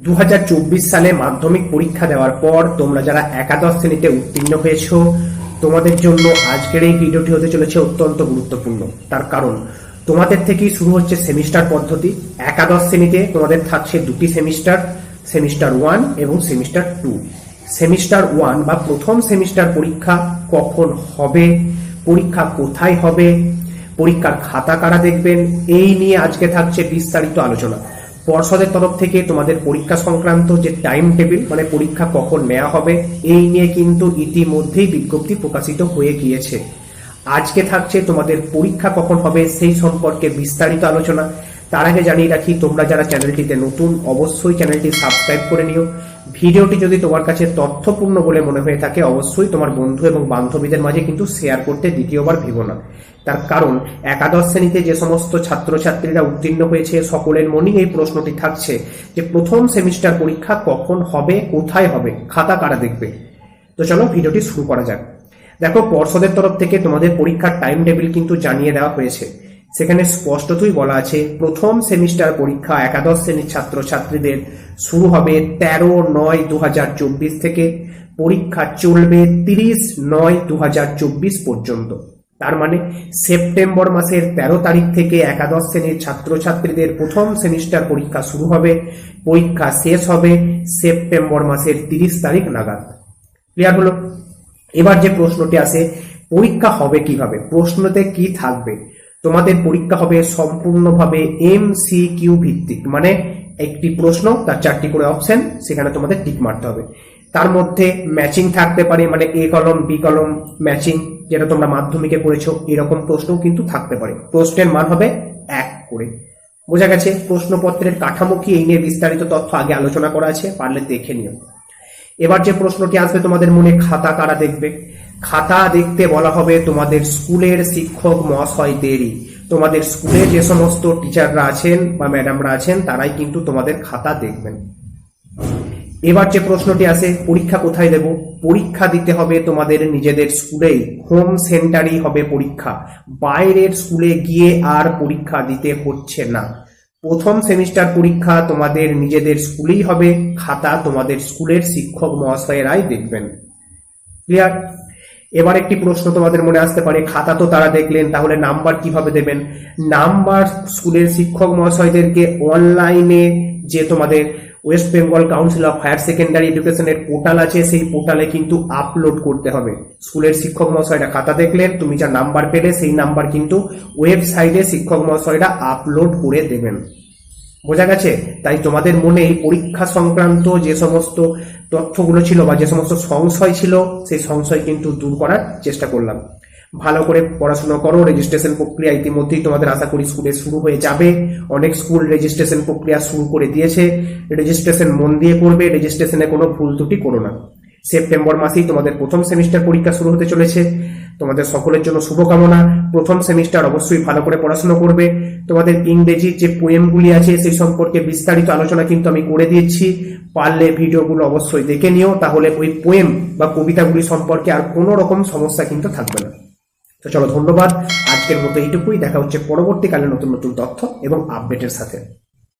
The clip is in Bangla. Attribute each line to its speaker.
Speaker 1: দু হাজার চব্বিশ সালে মাধ্যমিক পরীক্ষা দেওয়ার পর তোমরা যারা একাদশ শ্রেণীতে উত্তীর্ণ হয়েছ, তোমাদের জন্য আজকের এই ভিডিওটি হতে চলেছে অত্যন্ত গুরুত্বপূর্ণ। তার কারণ, তোমাদের থেকেই শুরু হচ্ছে সেমিস্টার পদ্ধতি। একাদশ শ্রেণীতে তোমাদের থাকছে দুটি সেমিস্টার সেমিস্টার ওয়ান এবং সেমিস্টার টু। সেমিস্টার ওয়ান বা প্রথম সেমিস্টার পরীক্ষা কখন হবে, পরীক্ষা কোথায় হবে, পরীক্ষার খাতা কারা দেখবেন, এই নিয়ে আজকে থাকছে বিস্তারিত আলোচনা। পর্ষদের তরফ থেকে তোমাদের পরীক্ষা সংক্রান্ত যে টাইম টেবিল মানে পরীক্ষা কখন নেওয়া হবে, এই নিয়ে কিন্তু ইতিমধ্যেই বিজ্ঞপ্তি প্রকাশিত হয়ে গিয়েছে। আজকে থাকছে তোমাদের পরীক্ষা কখন হবে সেই সম্পর্কে বিস্তারিত আলোচনা। তার আগে জানিয়ে রাখি, তোমরা যারা চ্যানেলটিতে নতুন, অবশ্যই চ্যানেলটি সাবস্ক্রাইব করে নিও। ভিডিওটি যদি তোমার কাছে তথ্যপূর্ণ বলে মনে হয়ে থাকে, অবশ্যই তোমার বন্ধু এবং বান্ধবীদের মাঝে কিন্তু শেয়ার করতে দ্বিতীয়বার ভেবো না। তার কারণ, একাদশ শ্রেণীতে যে সমস্ত ছাত্রছাত্রীরা উত্তীর্ণ হয়েছে, সকলের মনেই এই প্রশ্নটি থাকছে যে প্রথম সেমিস্টার পরীক্ষা কখন হবে, কোথায় হবে, খাতা কারা দেখবে? তো চলো ভিডিওটি শুরু করা যাক। দেখো, পর্ষদের তরফ থেকে তোমাদের পরীক্ষার টাইম টেবিল কিন্তু জানিয়ে দেওয়া হয়েছে। সেখানে স্পষ্টতই বলা আছে, প্রথম সেমিস্টার পরীক্ষা একাদশ শ্রেণির ছাত্রছাত্রীদের শুরু হবে তেরো নয় দু থেকে। পরীক্ষা চলবে তিরিশ নয় দু পর্যন্ত। তার মানে সেপ্টেম্বর মাসের তেরো তারিখ থেকে একাদশ শ্রেণির ছাত্রছাত্রীদের প্রথম সেমিস্টার পরীক্ষা শুরু হবে। পরীক্ষা শেষ হবে সেপ্টেম্বর মাসের তিরিশ তারিখ নাগাদ। ক্লিয়ার হলো? এবার যে প্রশ্নটি আসে, পরীক্ষা হবে কীভাবে? প্রশ্নতে কি থাকবে? তোমাদের পরীক্ষা হবে সম্পূর্ণভাবে এম সি কিউ ভিত্তিক। মানে একটি প্রশ্ন, তার চারটি করে অপশন সেখানে তোমাদের টিক মারতে হবে। তার মধ্যে ম্যাচিং থাকতে পারে মানে এ কলম বি কলম ম্যাচিং যেটা তোমরা মাধ্যমিকে পড়েছো, এরকম প্রশ্নও কিন্তু থাকতে পারে। প্রশ্নের মান হবে এক করে। বোঝা গেছে, প্রশ্নপত্রের কাঠামো কি, এই নিয়ে বিস্তারিত তথ্য আগে আলোচনা করা আছে, পারলে দেখে নিও। এবার যে প্রশ্নটি আসবে তোমাদের মনে খাতা কারা দেখবে? খাতা দেখতে বলা হবে, তোমাদের স্কুলের শিক্ষক মহাশয়দেরই তোমাদের স্কুলে যে সমস্ত টিচাররা আছেন বা ম্যাডামরা আছেন, তারাই কিন্তু তোমাদের খাতা দেখবেন। এবার যে প্রশ্নটি আসে, পরীক্ষা কোথায় দেব? পরীক্ষা দিতে হবে তোমাদের নিজেদের স্কুলেই। হোম সেন্টারই হবে পরীক্ষা। বাইরের স্কুলে গিয়ে আর পরীক্ষা দিতে হচ্ছে না। প্রথম সেমিস্টার পরীক্ষা তোমাদের নিজেদের স্কুলেই হবে, খাতা তোমাদের স্কুলের শিক্ষক মহাশয়েরাই দেখবেন। ক্লিয়ার? এবার একটি প্রশ্ন তোমাদের মনে আসতে পারে, খাতা তো তারা দেখলেন, তাহলে নাম্বার কীভাবে দেবেন? নাম্বার স্কুলের শিক্ষক মহাশয়দেরকে অনলাইনে যে তোমাদের West Bengal council of higher secondary এডুকেশনের পোর্টাল আছে, সেই পোর্টালে কিন্তু আপলোড করতে হবে। স্কুলের শিক্ষক মহাশয়রা খাতা দেখলেন, তুমি যা নাম্বার পেলে, সেই নাম্বার কিন্তু ওয়েবসাইটে শিক্ষক মহাশয়রা আপলোড করে দেবেন। বোঝা গেছে? তাই তোমাদের মনে এই পরীক্ষা সংক্রান্ত যে সমস্ত তথ্যগুলো ছিল বা যে সমস্ত সংশয় ছিল, সেই সংশয় কিন্তু দূর করার চেষ্টা করলাম। ভালো করে পড়াশোনা করো রেজিস্ট্রেশন প্রক্রিয়া ইতিমধ্যেই তোমাদের আশা করি স্কুলে শুরু হয়ে যাবে। অনেক স্কুল রেজিস্ট্রেশন প্রক্রিয়া শুরু করে দিয়েছে। রেজিস্ট্রেশন মন দিয়ে করবে রেজিস্ট্রেশনে কোনো ভুল ত্রুটি করো না। সেপ্টেম্বর মাসেই তোমাদের প্রথম সেমিস্টার পরীক্ষা শুরু হতে চলেছে। তোমাদের সকলের জন্য শুভকামনা। প্রথম সেমিস্টার অবশ্যই ভালো করে পড়াশোনা করবে। তোমাদের ইংরেজির যে পোয়েমগুলি আছে, সেই সম্পর্কে বিস্তারিত আলোচনা কিন্তু আমি করে দিয়েছি পারলে ভিডিওগুলো অবশ্যই দেখে নিও, তাহলে ওই পোয়েম বা কবিতাগুলি সম্পর্কে আর কোনো রকম সমস্যা কিন্তু থাকবে না। তো চলো, ধন্যবাদ। আজকের মতো এইটুকুই। দেখা হচ্ছে পরবর্তীকালে নতুন নতুন তথ্য এবং আপডেটের সাথে।